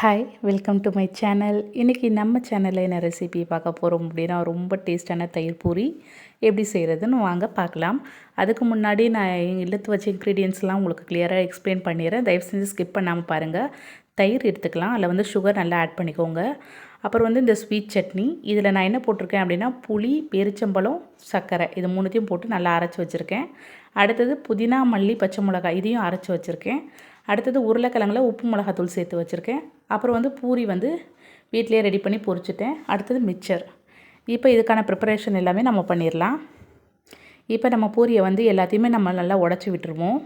Hi welcome to my channel இன்றைக்கி நம்ம சேனலில் என்ன ரெசிபி பார்க்க போகிறோம் அப்படின்னா ரொம்ப டேஸ்டான தயிர் பூரி. எப்படி செய்கிறதுன்னு வாங்க பார்க்கலாம். அதுக்கு முன்னாடி நான் இழுத்து வச்ச இன்க்ரீடியன்ஸ்லாம் உங்களுக்கு கிளியராக எக்ஸ்பிளைன் பண்ணிடுறேன். தயவு செஞ்சு ஸ்கிப் பண்ணாமல் பாருங்கள் தயிர் எடுத்துக்கலாம். அதில் வந்து சுகர் நல்லா ஆட் பண்ணிக்கோங்க. அப்புறம் வந்து இந்த ஸ்வீட் சட்னி. இதில் நான் என்ன போட்டிருக்கேன் அப்படின்னா புளி பெருச்சம்பழம் சர்க்கரை. இது மூணுத்தையும் போட்டு நல்லா அரைச்சி வச்சுருக்கேன். அடுத்தது புதினா மல்லி பச்சை மிளகாய் இதையும் அரைச்சி வச்சுருக்கேன். அடுத்தது உருளைக்கிழங்குல உப்பு மிளகாத்தூள் சேர்த்து வச்சுருக்கேன். அப்புறம் வந்து பூரி வந்து வீட்டிலே ரெடி பண்ணி பொரிச்சிட்டேன். அடுத்தது மிக்சர் இப்போ இதுக்கான ப்ரிப்பரேஷன் எல்லாமே நம்ம பண்ணிடலாம் இப்போ நம்ம பூரியை வந்து எல்லாத்தையுமே நம்ம நல்லா உடச்சி விட்டுருவோம்.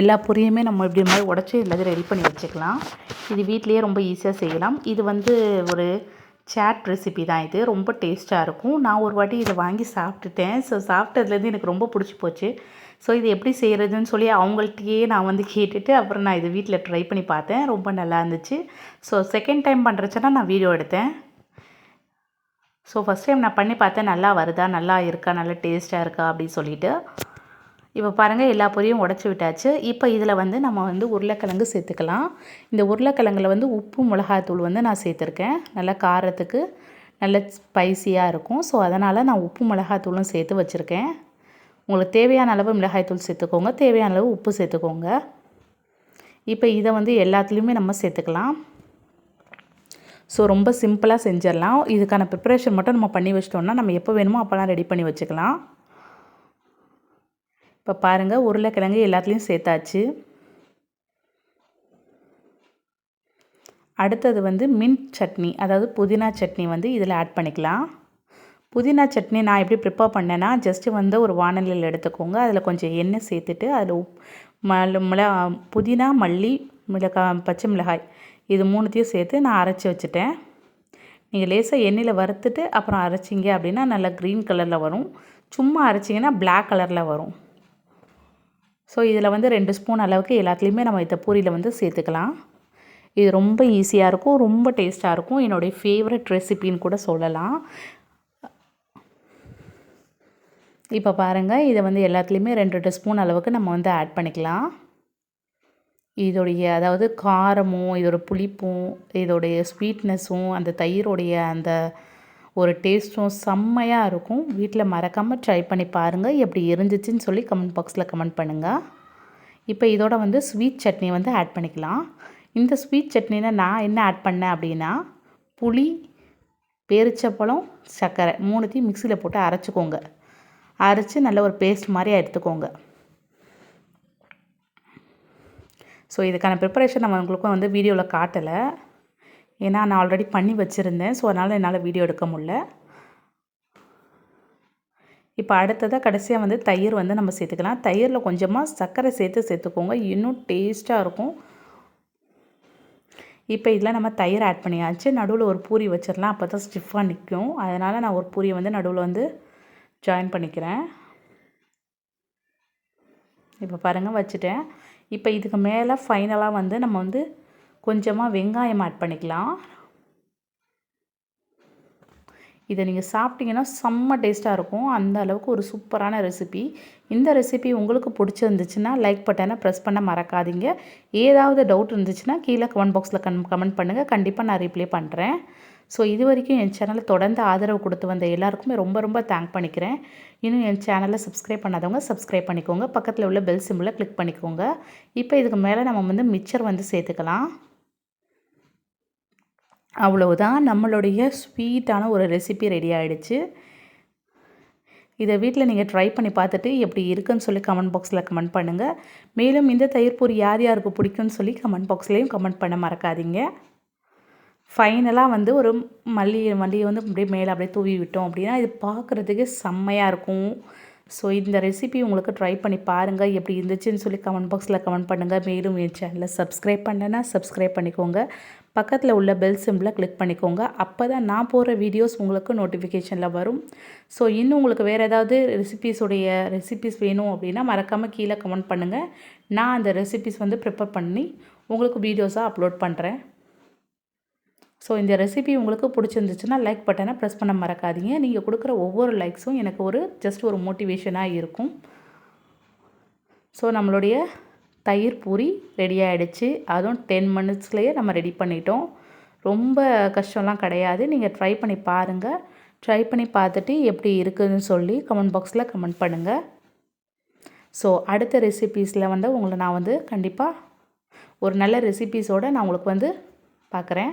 எல்லா பொரியுமே நம்ம இப்படி மாதிரி உடச்சி எல்லாத்தையும் ரெடி பண்ணி வச்சுக்கலாம். இது வீட்லேயே ரொம்ப ஈஸியாக செய்யலாம். இது வந்து ஒரு சேட் ரெசிபி தான் இது. ரொம்ப டேஸ்ட்டாக இருக்கும். நான் ஒரு வாட்டி இதை வாங்கி சாப்பிட்டுட்டேன். ஸோ சாப்பிட்டதுலேருந்து எனக்கு ரொம்ப பிடிச்சி போச்சு. ஸோ இது எப்படி செய்கிறதுன்னு சொல்லி அவங்கள்ட்டையே நான் வந்து கேட்டுட்டு அப்புறம் நான் இது வீட்டில் ட்ரை பண்ணி பார்த்தேன். ரொம்ப நல்லா இருந்துச்சு. ஸோ செகண்ட் டைம் பண்ணுறச்சுன்னா நான் வீடியோ எடுத்தேன். ஸோ ஃபஸ்ட் டைம் நான் பண்ணி பார்த்தேன். நல்லா வருதா? நல்லா இருக்கா? நல்லா டேஸ்ட்டாக இருக்கா? அப்படின்னு சொல்லிட்டு. இப்போ பாருங்கள் எல்லா பொரியும் உடச்சி விட்டாச்சு. இப்போ இதில் வந்து நம்ம வந்து உருளைக்கிழங்கு சேர்த்துக்கலாம். இந்த உருளைக்கிழங்கில் வந்து உப்பு மிளகாத்தூள் வந்து நான் சேர்த்துருக்கேன். நல்லா காரத்துக்கு நல்ல ஸ்பைசியாக இருக்கும். ஸோ அதனால் நான் உப்பு மிளகாத்தூளும் சேர்த்து வச்சுருக்கேன். உங்களுக்கு தேவையான அளவு மிளகாய்த்தூள் சேர்த்துக்கோங்க. தேவையான அளவு உப்பு சேர்த்துக்கோங்க. இப்போ இதை வந்து எல்லாத்துலேயுமே நம்ம சேர்த்துக்கலாம். ஸோ ரொம்ப சிம்பிளாக செஞ்சிடலாம். இதுக்கான ப்ரிப்பரேஷன் மட்டும் நம்ம பண்ணி வச்சிட்டோம்னா நம்ம எப்போ வேணுமோ அப்போலாம் ரெடி பண்ணி வச்சுக்கலாம். இப்போ பாருங்கள் உருளைக்கிழங்கு எல்லாத்துலேயும் சேர்த்தாச்சு. அடுத்தது வந்து மின்ட் சட்னி அதாவது புதினா சட்னி வந்து இதில் ஆட் பண்ணிக்கலாம். புதினா சட்னி நான் எப்படி ப்ரிப்பேர் பண்ணேன்னா ஜஸ்ட்டு வந்து ஒரு வானலியில் எடுத்துக்கோங்க. அதில் கொஞ்சம் எண்ணெய் சேர்த்துட்டு அதில் உப் மிளகா புதினா மல்லி மிளகாய் பச்சை மிளகாய் இது மூணுத்தையும் சேர்த்து நான் அரைச்சி வச்சுட்டேன். நீங்கள் லேசாக எண்ணெயில் வறுத்துட்டு அப்புறம் அரைச்சிங்க அப்படின்னா நல்லா க்ரீன் கலரில் வரும். சும்மா அரைச்சிங்கன்னா பிளாக் கலரில் வரும். ஸோ இதில் வந்து ரெண்டு ஸ்பூன் அளவுக்கு எல்லாத்துலேயுமே நம்ம இந்த பூரியில் வந்து சேர்த்துக்கலாம். இது ரொம்ப ஈஸியாக இருக்கும் ரொம்ப டேஸ்ட்டாக இருக்கும். என்னுடைய ஃபேவரட் ரெசிபின்னு கூட சொல்லலாம். இப்போ பாருங்கள் இதை வந்து எல்லாத்துலேயுமே ரெண்டு ரெண்டு ஸ்பூன் அளவுக்கு நம்ம வந்து ஆட் பண்ணிக்கலாம். இதோடைய அதாவது காரமும் இதோட புளிப்பும் இதோடைய ஸ்வீட்னஸும் அந்த தயிரோடைய அந்த ஒரு டேஸ்ட்டும் செம்மையாக இருக்கும். வீட்டில் மறக்காமல் ட்ரை பண்ணி பாருங்கள் எப்படி இருந்துச்சுன்னு சொல்லி கமெண்ட் பாக்ஸில் கமெண்ட் பண்ணுங்கள் இப்போ இதோட வந்து ஸ்வீட் சட்னி வந்து ஆட் பண்ணிக்கலாம். இந்த ஸ்வீட் சட்னியில் நான் என்ன ஆட் பண்ணேன் அப்படின்னா புளி பேரிச்சப்பழம் சர்க்கரை மூணுத்தையும் மிக்சியில் போட்டு அரைச்சிக்கோங்க. அரைச்சி நல்ல ஒரு பேஸ்ட் மாதிரி எடுத்துக்கோங்க. ஸோ இதுக்கான ப்ரிப்பரேஷன் நம்ம உங்களுக்கும் வந்து வீடியோவில் காட்டலை. ஏன்னா நான் ஆல்ரெடி பண்ணி வச்சுருந்தேன். ஸோ அதனால் என்னால் வீடியோ எடுக்க முடில இப்போ அடுத்ததாக கடைசியாக வந்து தயிர் வந்து நம்ம சேர்த்துக்கலாம். தயிரில் கொஞ்சமாக சர்க்கரை சேர்த்து சேர்த்துக்கோங்க. இன்னும் டேஸ்ட்டாக இருக்கும். இப்போ இதில் நம்ம தயிர் ஆட் பண்ணியாச்சு. நடுவில் ஒரு பூரி வச்சிடலாம். அப்போ தான் ஸ்டிஃபாக நிற்கும் அதனால் நான் ஒரு பூரியை வந்து நடுவில் வந்து ஜாயின் பண்ணிக்கிறேன். இப்போ பாருங்கள் வச்சுட்டேன். இப்போ இதுக்கு மேலே ஃபைனலாக வந்து நம்ம வந்து கொஞ்சமாக வெங்காயம் ஆட் பண்ணிக்கலாம். இதை நீங்கள் சாப்பிட்டீங்கன்னா செம்ம டேஸ்ட்டாக இருக்கும். அந்த அளவுக்கு ஒரு சூப்பரான ரெசிபி இந்த ரெசிபி உங்களுக்கு பிடிச்சிருந்துச்சுன்னா லைக் பட்டனை ப்ரெஸ் பண்ண மறக்காதீங்க. ஏதாவது டவுட் இருந்துச்சுன்னா கீழே கமெண்ட் பாக்ஸில் கன் கமெண்ட் பண்ணுங்கள் கண்டிப்பாக நான் ரிப்ளை பண்ணுறேன் ஸோ இது வரைக்கும் என் சேனலை தொடர்ந்து ஆதரவு கொடுத்து வந்த எல்லாருக்குமே ரொம்ப ரொம்ப தேங்க் பண்ணிக்கிறேன். இன்னும் என் சேனலை சப்ஸ்கிரைப் பண்ணாதவங்க சப்ஸ்கிரைப் பண்ணிக்கோங்க. பக்கத்தில் உள்ள பெல் சிம்பிளை கிளிக் பண்ணிக்கோங்க. இப்போ இதுக்கு மேலே நம்ம வந்து மிக்சர் வந்து சேர்த்துக்கலாம். அவ்வளவுதான். நம்மளுடைய ஸ்வீட்டான ஒரு ரெசிபி ரெடி ஆகிடுச்சு இதை வீட்டில் நீங்கள் ட்ரை பண்ணி பார்த்துட்டு எப்படி இருக்குன்னு சொல்லி கமெண்ட் பாக்ஸில் கமெண்ட் பண்ணுங்கள் மேலும் இந்த தயிர் யார் யாருக்கு பிடிக்கும்னு சொல்லி கமெண்ட் பாக்ஸ்லேயும் கமெண்ட் பண்ண மறக்காதீங்க. ஃபைனலாக வந்து ஒரு மல்லி மல்லியை வந்து அப்படியே மேலே அப்படியே தூவி விட்டோம் அப்படின்னா இது பார்க்குறதுக்கு செம்மையாக இருக்கும். ஸோ இந்த ரெசிபி உங்களுக்கு ட்ரை பண்ணி பாருங்கள் எப்படி இருந்துச்சுன்னு சொல்லி கமெண்ட் பாக்ஸில் கமெண்ட் பண்ணுங்கள் மேலும் என் சேனலை சப்ஸ்கிரைப் பண்ணலைன்னா சப்ஸ்கிரைப் பண்ணிக்கோங்க. பக்கத்தில் உள்ள பெல் சிம்பிளை கிளிக் பண்ணிக்கோங்க. அப்போ தான் நான் போகிற வீடியோஸ் உங்களுக்கு நோட்டிஃபிகேஷனில் வரும். ஸோ இன்னும் உங்களுக்கு வேறு ஏதாவது ரெசிபீஸுடைய ரெசிபிஸ் வேணும் அப்படின்னா மறக்காமல் கீழே கமெண்ட் பண்ணுங்கள் நான் அந்த ரெசிபிஸ் வந்து ப்ரிப்பேர் பண்ணி உங்களுக்கு வீடியோஸாக அப்லோட் பண்ணுறேன் ஸோ இந்த ரெசிபி உங்களுக்கு பிடிச்சிருந்துச்சுன்னா லைக் பட்டனை ப்ரெஸ் பண்ண மறக்காதீங்க. நீங்கள் கொடுக்குற ஒவ்வொரு லைக்ஸும் எனக்கு ஒரு ஜஸ்ட் ஒரு மோட்டிவேஷனாக இருக்கும். ஸோ நம்மளுடைய தயிர் பூரி ரெடி ஆகிடுச்சு அதுவும் டென் மினிட்ஸ்லேயே நம்ம ரெடி பண்ணிட்டோம். ரொம்ப கஷ்டம்லாம் கிடையாது. நீங்கள் ட்ரை பண்ணி பாருங்கள் ட்ரை பண்ணி பார்த்துட்டு எப்படி இருக்குதுன்னு சொல்லி கமெண்ட் பாக்ஸில் கமெண்ட் பண்ணுங்கள் ஸோ அடுத்த ரெசிபீஸில் வந்து உங்களை நான் வந்து கண்டிப்பாக ஒரு நல்ல ரெசிபீஸோடு நான் உங்களுக்கு வந்து பார்க்குறேன்